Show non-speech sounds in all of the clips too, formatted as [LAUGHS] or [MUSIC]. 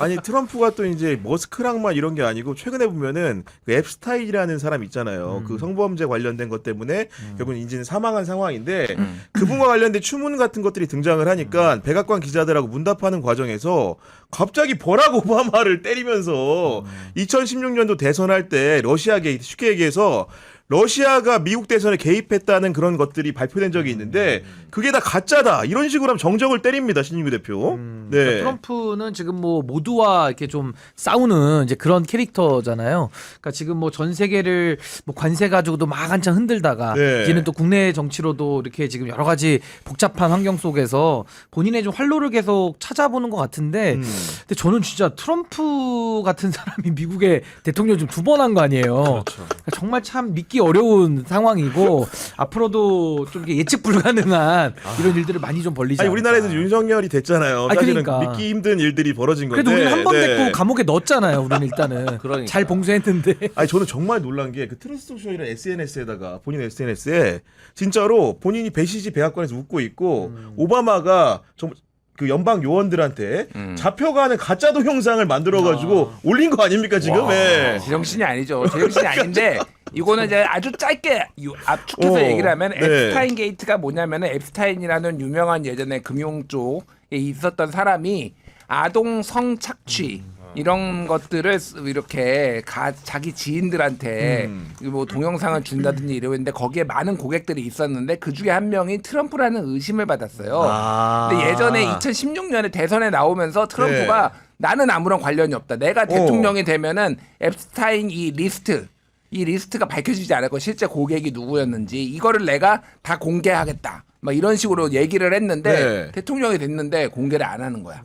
아니 트럼프가 또 이제 머스크랑만 이런 게 아니고 최근에 보면은 그 앱스타일이라는 사람 있잖아요. 그 성범죄 관련된 것 때문에 결국은 인지는 사망한 상황인데 그분과 관련된 추문 같은 것들이 등장을 하니까 백악관 기자들하고 문답하는 과정에서 갑자기 버락 오바마를 때리면서 2016년도 대선할 때 러시아 게이트 쉽게 얘기해서 러시아가 미국 대선에 개입했다는 그런 것들이 발표된 적이 있는데 그게 다 가짜다 이런 식으로 하면 정적을 때립니다 신인규 대표. 그러니까 네. 트럼프는 지금 뭐 모두와 이렇게 좀 싸우는 이제 그런 캐릭터잖아요. 그러니까 지금 뭐 전 세계를 뭐 관세 가지고도 막 한참 흔들다가 네. 이제는 또 국내 정치로도 이렇게 지금 여러 가지 복잡한 환경 속에서 본인의 좀 활로를 계속 찾아보는 것 같은데 음. 근데 저는 진짜 트럼프 같은 사람이 미국의 대통령 좀 두 번 한 거 아니에요. 그렇죠. 그러니까 정말 참 믿기 어려운 상황이고 앞으로도 좀 이렇게 예측 불가능한 이런 일들을 많이 좀 벌리지 아니 우리나라에서. 윤석열이 됐잖아요. 아, 사실은 그러니까. 믿기 힘든 일들이 벌어진 건데. 그래도 우리 한번 네. 됐고 감옥에 넣었잖아요. 우리는 일단은 [LAUGHS] 그러니까. 잘 봉쇄했는데. 아니 저는 정말 놀란 게 그 트러스트 소셜이라는 SNS에다가 본인 SNS에 진짜로 본인이 배시지 백악관에서 웃고 있고 음. 오바마가 정, 그 연방 요원들한테 음. 잡혀가는 가짜 동영상을 만들어 가지고 올린 거 아닙니까 지금? 와, 예. 제정신이 아니죠. 제정신이 [LAUGHS] 아닌데 이거는 이제 아주 짧게 유- 압축해서 어, 얘기를 하면 네. 앱스타인 게이트가 뭐냐면은 앱스타인이라는 유명한 예전에 금융 쪽에 있었던 사람이 아동 성 착취 이런 것들을 쓰- 이렇게 가, 자기 지인들한테 음. 뭐 동영상을 준다든지 이러는데 거기에 많은 고객들이 있었는데 그 중에 한 명이 트럼프라는 의심을 받았어요. 아. 근데 예전에 2016년에 대선에 나오면서 트럼프가 네. 나는 아무런 관련이 없다. 내가 어. 대통령이 되면은 앱스타인 이 리스트 이 리스트가 밝혀지지 않을 거 실제 고객이 누구였는지 이거를 내가 다 공개하겠다. 막 이런 식으로 얘기를 했는데 네. 대통령이 됐는데 공개를 안 하는 거야.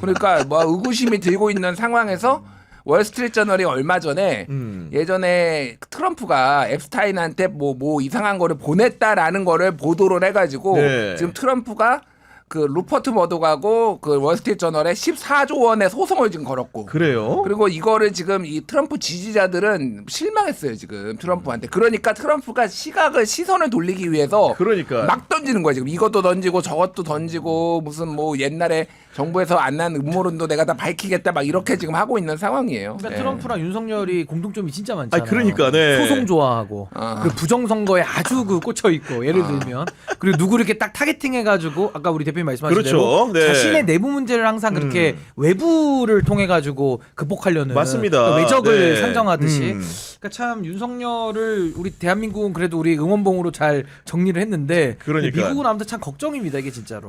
그러니까 뭐 의구심이 들고 있는 상황에서 월스트리트 저널이 얼마 전에 음. 예전에 트럼프가 앱스타인한테 뭐뭐 이상한 거를 보냈다라는 거를 보도를 해가지고 네. 지금 트럼프가 그 루퍼트 머독하고 그 월스트리트 저널에 14조 원의 소송을 지금 걸었고 그래요? 그리고 이거를 지금 이 트럼프 지지자들은 실망했어요 지금 트럼프한테 그러니까 트럼프가 시각을 시선을 돌리기 위해서 그러니까. 막 던지는 거야 지금 이것도 던지고 저것도 던지고 무슨 뭐 옛날에 정부에서 안 난 음모론도 내가 다 밝히겠다 막 이렇게 지금 하고 있는 상황이에요. 그러니까 예. 트럼프랑 윤석열이 공통점이 진짜 많잖아요. 아니, 그러니까, 네. 소송 좋아하고 아. 그 부정 선거에 아주 그 꽂혀 있고 예를 들면 그리고 누구 이렇게 딱 타겟팅해 가지고 아까 우리 대표님 말씀하신 그렇죠. 대로 네. 자신의 내부 문제를 항상 그렇게 음. 외부를 통해 가지고 극복하려는 맞습니다. 그러니까 외적을 네. 상정하듯이 음. 그러니까 참 윤석열을 우리 대한민국은 그래도 우리 응원봉으로 잘 정리를 했는데 그러니까. 미국은 아무튼 참 걱정입니다 이게 진짜로.